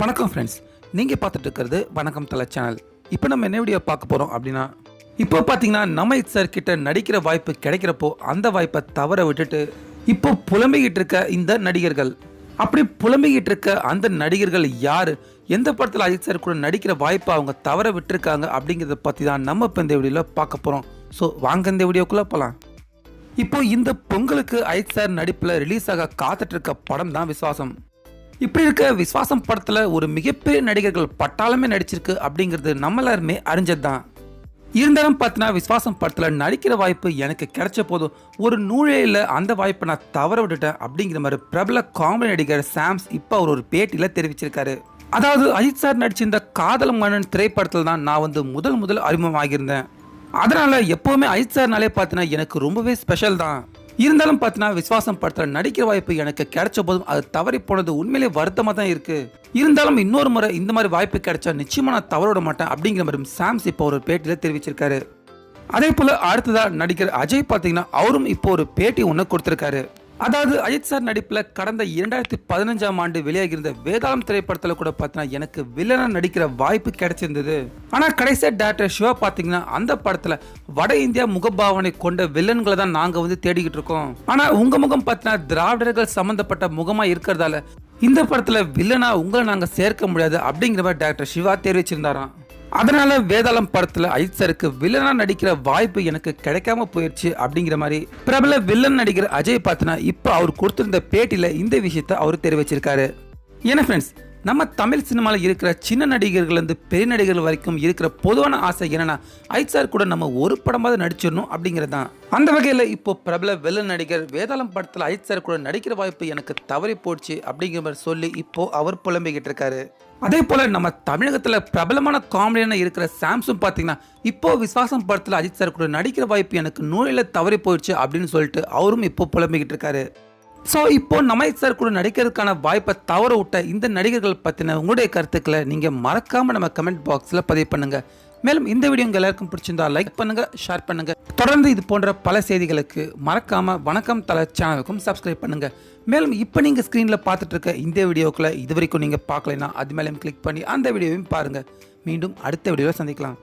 வணக்கம் ஃப்ரெண்ட்ஸ் நீங்கள் பார்த்துட்டு இருக்கிறது வணக்கம் தலை சேனல் இப்போ நம்ம என்ன வீடியோ பார்க்க போகிறோம் அப்படின்னா இப்போ பார்த்தீங்கன்னா நம்ம சார் கிட்ட நடிக்கிற வாய்ப்பு கிடைக்கிறப்போ அந்த வாய்ப்பை தவற விட்டுட்டு இப்போ புலம்பிக்கிட்டு இருக்க இந்த நடிகர்கள். அப்படி புலம்பிக்கிட்டு இருக்க அந்த நடிகர்கள் யார்? எந்த படத்தில் அஜித் சார் கூட நடிக்கிற வாய்ப்பை அவங்க தவற விட்டுருக்காங்க அப்படிங்கிறத பற்றி தான் நம்ம இப்போ இந்த வீடியோவில் பார்க்க போகிறோம் ஸோ வாங்க இந்த வீடியோக்குள்ளே போகலாம் இப்போ இந்த பொங்கலுக்கு அஜித் சார் நடிப்பில் ரிலீஸ் ஆக காத்துகிட்டுருக்க படம் தான் விசுவாசம். இப்படி இருக்க விஸ்வாசம் படத்தில் ஒரு மிகப்பெரிய நடிகர்கள் பட்டாளமே நடிச்சிருக்கு அப்படிங்கிறது நம்ம எல்லாருமே அறிஞ்சது தான் இருந்தாலும் பார்த்தினா விஸ்வாசம் படத்தில் நடிக்கிற வாய்ப்பு எனக்கு கிடைச்ச போதும் ஒரு நூழையில் அந்த வாய்ப்பை நான் தவற விட்டுட்டேன் அப்படிங்கிற மாதிரி பிரபல காமெடி நடிகர் சாம்ஸ் இப்போ அவர் ஒரு பேட்டியில் தெரிவிச்சிருக்காரு. அதாவது அஜித் சார் நடிச்சிருந்த காதல் மன்னன் திரைப்படத்தில் தான் நான் வந்து முதல் முதல் அறிமுகமாகியிருந்தேன். அதனால் எப்போவுமே அஜித் சார்னாலே பார்த்தினா எனக்கு ரொம்பவே ஸ்பெஷல் தான். இருந்தாலும் பார்த்தீங்கன்னா விஸ்வாசம் படத்தில் நடிக்கிற வாய்ப்பு எனக்கு கிடைச்ச போதும் அது தவறி போனது உண்மையிலே வருத்தமாக தான் இருக்கு. இருந்தாலும் இன்னொரு முறை இந்த மாதிரி வாய்ப்பு கிடைச்சா நிச்சயமா நான் தவற விட மாட்டேன் அப்படிங்கிற மாதிரி சாம்ஸ் இப்போ ஒரு பேட்டியில் தெரிவிச்சிருக்காரு. அதே போல் அடுத்ததாக நடிகர் அஜய் பார்த்தீங்கன்னா அவரும் இப்போ ஒரு பேட்டி ஒன்று கொடுத்துருக்காரு. அதாவது அஜித் சார் நடிப்பில் கடந்த இரண்டாயிரத்தி பதினஞ்சாம் ஆண்டு வெளியாகியிருந்த வேதாளம் திரைப்படத்தில் கூட பார்த்தீங்கன்னா எனக்கு வில்லனாக நடிக்கிற வாய்ப்பு கிடைச்சிருந்தது. ஆனால் கடைசியாக டேரக்டர் சிவா பார்த்தீங்கன்னா அந்த படத்தில் வட இந்தியா முகபாவனை கொண்ட வில்லன்களை தான் நாங்கள் வந்து தேடிக்கிட்டு இருக்கோம். ஆனால் உங்க முகம் பார்த்தீங்கன்னா திராவிடர்கள் சம்மந்தப்பட்ட முகமாக இருக்கிறதால இந்த படத்தில் வில்லனாக உங்களை நாங்கள் சேர்க்க முடியாது அப்படிங்கிற மாதிரி டேரக்டர் சிவா தெரிவிச்சிருந்தாராம். அதனால வேதாளம் படத்துல அஜித் சாருக்கு வில்லனா நடிக்கிற வாய்ப்பு எனக்கு கிடைக்காம போயிடுச்சு அப்படிங்கிற மாதிரி பிரபல வில்லன் நடிகர் அஜய் பார்த்தனா இப்போ அவர் கொடுத்திருந்த பேட்டியில இந்த விஷயத்த அவர் தெரிவிச்சிருக்காரு. ஏன்னா ஃப்ரெண்ட்ஸ் நம்ம தமிழ் சினிமாவில் இருக்கிற சின்ன நடிகர்கள்லேருந்து பெரிய நடிகர்கள் வரைக்கும் இருக்கிற பொதுவான ஆசை என்னென்னா அஜித் சார் கூட நம்ம ஒரு படமாவது நடிச்சிடணும் அப்படிங்கிறது தான் அந்த வகையில் இப்போ பிரபல வெள்ள நடிகர் வேதாளம் படத்தில் அஜித் சார் கூட நடிக்கிற வாய்ப்பு எனக்கு தவறி போச்சு அப்படிங்கிற மாதிரி சொல்லி இப்போது அவர் புலம்பிக்கிட்டு இருக்காரு. அதே போல் நம்ம தமிழகத்தில் பிரபலமான காமெடியான இருக்கிற சாம்சங் பார்த்தீங்கன்னா இப்போ விஸ்வாசம் படத்தில் அஜித் சார் கூட நடிக்கிற வாய்ப்பு எனக்கு நூலில் தவறி போயிடுச்சு அப்படின்னு சொல்லிட்டு அவரும் இப்போ புலம்பிக்கிட்டு இருக்காரு. ஸோ இப்போ நம்ம சார் கூட நடிக்கிறதுக்கான வாய்ப்பை தவற விட்ட இந்த நடிகர்கள் பற்றின உங்களுடைய கருத்துக்களை நீங்கள் மறக்காமல் நம்ம கமெண்ட் பாக்ஸில் பதிவு பண்ணுங்கள் மேலும் இந்த வீடியோ உங்கள் எல்லாருக்கும் பிடிச்சிருந்தா லைக் பண்ணுங்க ஷேர் பண்ணுங்கள் தொடர்ந்து இது போன்ற பல செய்திகளுக்கு மறக்காமல் வணக்கம் தலை சேனலுக்கும் சப்ஸ்கிரைப் பண்ணுங்க. மேலும் இப்போ நீங்கள் ஸ்க்ரீனில் பார்த்துட்டு இருக்க இந்த வீடியோக்களை இது வரைக்கும் நீங்கள் பார்க்கலைன்னா அது மேலேயும் கிளிக் பண்ணி அந்த வீடியோவையும் பாருங்க. மீண்டும் அடுத்த வீடியோவில் சந்திக்கலாம்.